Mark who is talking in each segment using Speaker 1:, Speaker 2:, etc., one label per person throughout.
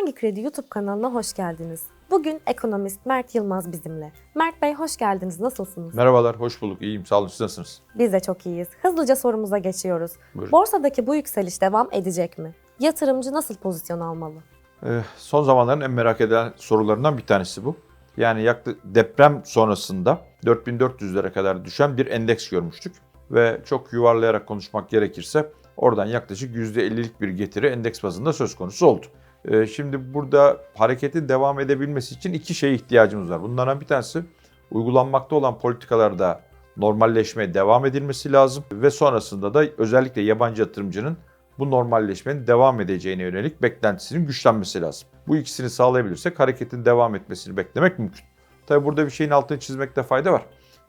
Speaker 1: Hangi Kredi YouTube kanalına hoş geldiniz. Bugün ekonomist Mert Yılmaz bizimle. Mert Bey hoş geldiniz. Nasılsınız?
Speaker 2: Merhabalar, hoş bulduk. İyiyim, sağ olun. Siz nasılsınız?
Speaker 1: Biz de çok iyiyiz. Hızlıca sorumuza geçiyoruz.
Speaker 2: Buyurun.
Speaker 1: Borsadaki bu yükseliş devam edecek mi? Yatırımcı nasıl pozisyon almalı?
Speaker 2: Ee, son zamanların en merak edilen sorularından bir tanesi bu. Yani yaklaşık deprem sonrasında 4400'lere kadar düşen bir endeks görmüştük. Ve çok yuvarlayarak konuşmak gerekirse oradan yaklaşık %50'lik bir getiri endeks bazında söz konusu oldu. Ee, şimdi burada hareketin devam edebilmesi için iki şeye ihtiyacımız var. Bunlardan bir tanesi uygulanmakta olan politikalarda normalleşmeye devam edilmesi lazım ve sonrasında da özellikle yabancı yatırımcının bu normalleşmenin devam edeceğine yönelik beklentisinin güçlenmesi lazım. Bu ikisini sağlayabilirsek hareketin devam etmesini beklemek mümkün. Tabi burada bir şeyin altını çizmekte fayda var.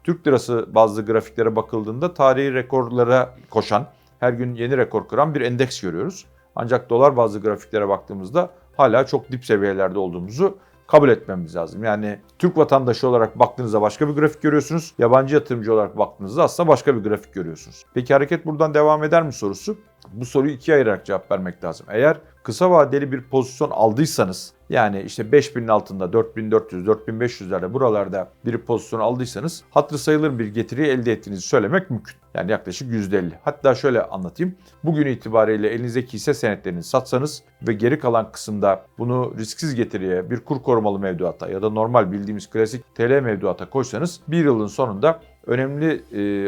Speaker 2: Türk lirası bazı grafiklere bakıldığında tarihi rekorlara koşan, her gün yeni rekor kıran bir endeks görüyoruz. Ancak dolar bazı grafiklere baktığımızda hala çok dip seviyelerde olduğumuzu kabul etmemiz lazım. Yani Türk vatandaşı olarak baktığınızda başka bir grafik görüyorsunuz. Yabancı yatırımcı olarak baktığınızda aslında başka bir grafik görüyorsunuz. Peki hareket buradan devam eder mi sorusu? Bu soruyu ikiye ayırarak cevap vermek lazım. Eğer kısa vadeli bir pozisyon aldıysanız yani işte 5000'in altında 4400, 4500'lerde buralarda bir pozisyon aldıysanız hatırı sayılır bir getiri elde ettiğinizi söylemek mümkün. Yani yaklaşık %50. Hatta şöyle anlatayım. Bugün itibariyle elinizdeki hisse senetlerini satsanız ve geri kalan kısımda bunu risksiz getiriye bir kur korumalı mevduata ya da normal bildiğimiz klasik TL mevduata koysanız bir yılın sonunda önemli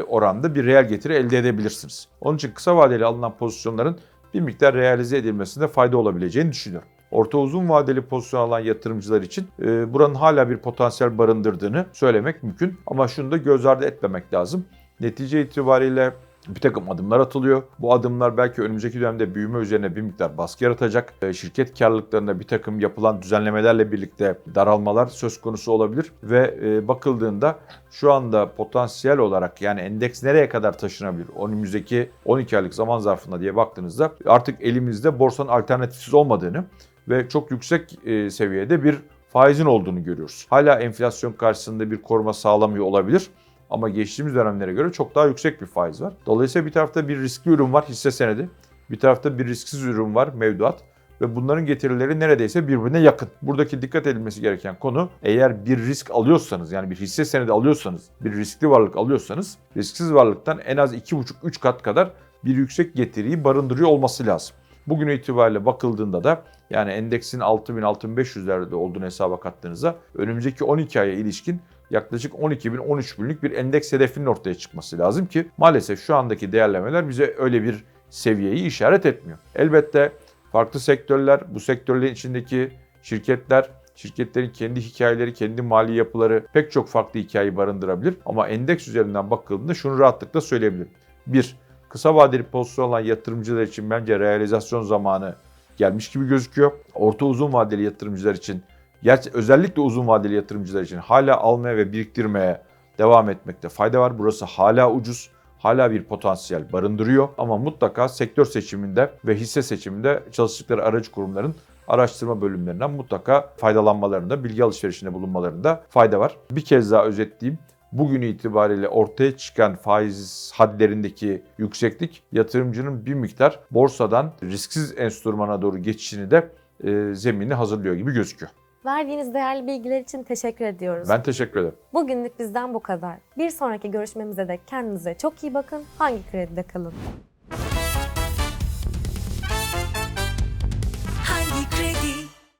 Speaker 2: oranda bir reel getiri elde edebilirsiniz. Onun için kısa vadeli alınan pozisyonların bir miktar realize edilmesinde fayda olabileceğini düşünüyorum. Orta uzun vadeli pozisyon alan yatırımcılar için e, buranın hala bir potansiyel barındırdığını söylemek mümkün. Ama şunu da göz ardı etmemek lazım. Netice itibariyle bir takım adımlar atılıyor. Bu adımlar belki önümüzdeki dönemde büyüme üzerine bir miktar baskı yaratacak. E, Şirket karlılıklarında bir takım yapılan düzenlemelerle birlikte daralmalar söz konusu olabilir. Ve e, bakıldığında şu anda potansiyel olarak yani endeks nereye kadar taşınabilir? Önümüzdeki 12 aylık zaman zarfında diye baktığınızda artık elimizde borsanın alternatifsiz olmadığını ve çok yüksek e, seviyede bir faizin olduğunu görüyoruz. Hala enflasyon karşısında bir koruma sağlamıyor olabilir. Ama geçtiğimiz dönemlere göre çok daha yüksek bir faiz var. Dolayısıyla bir tarafta bir riskli ürün var hisse senedi. Bir tarafta bir risksiz ürün var mevduat. Ve bunların getirileri neredeyse birbirine yakın. Buradaki dikkat edilmesi gereken konu eğer bir risk alıyorsanız yani bir hisse senedi alıyorsanız, bir riskli varlık alıyorsanız risksiz varlıktan en az 2,5-3 kat kadar bir yüksek getiriyi barındırıyor olması lazım. Bugün itibariyle bakıldığında da yani endeksin 6000-6500'lerde olduğunu hesaba kattığınızda önümüzdeki 12 aya ilişkin yaklaşık 12 bin 13 binlik bir endeks hedefinin ortaya çıkması lazım ki maalesef şu andaki değerlemeler bize öyle bir seviyeyi işaret etmiyor. Elbette farklı sektörler, bu sektörlerin içindeki şirketler, şirketlerin kendi hikayeleri, kendi mali yapıları pek çok farklı hikayeyi barındırabilir. Ama endeks üzerinden bakıldığında şunu rahatlıkla söyleyebilirim. 1. Kısa vadeli pozisyon olan yatırımcılar için bence realizasyon zamanı gelmiş gibi gözüküyor. Orta uzun vadeli yatırımcılar için Gerçi özellikle uzun vadeli yatırımcılar için hala almaya ve biriktirmeye devam etmekte fayda var. Burası hala ucuz, hala bir potansiyel barındırıyor ama mutlaka sektör seçiminde ve hisse seçiminde çalıştıkları aracı kurumların araştırma bölümlerinden mutlaka faydalanmalarında, bilgi alışverişinde bulunmalarında fayda var. Bir kez daha özetleyeyim. Bugün itibariyle ortaya çıkan faiz hadlerindeki yükseklik yatırımcının bir miktar borsadan risksiz enstrümana doğru geçişini de e, zemini hazırlıyor gibi gözüküyor.
Speaker 1: Verdiğiniz değerli bilgiler için teşekkür ediyoruz.
Speaker 2: Ben teşekkür ederim.
Speaker 1: Bugünlük bizden bu kadar. Bir sonraki görüşmemize de kendinize çok iyi bakın. Hangi kredide kalın?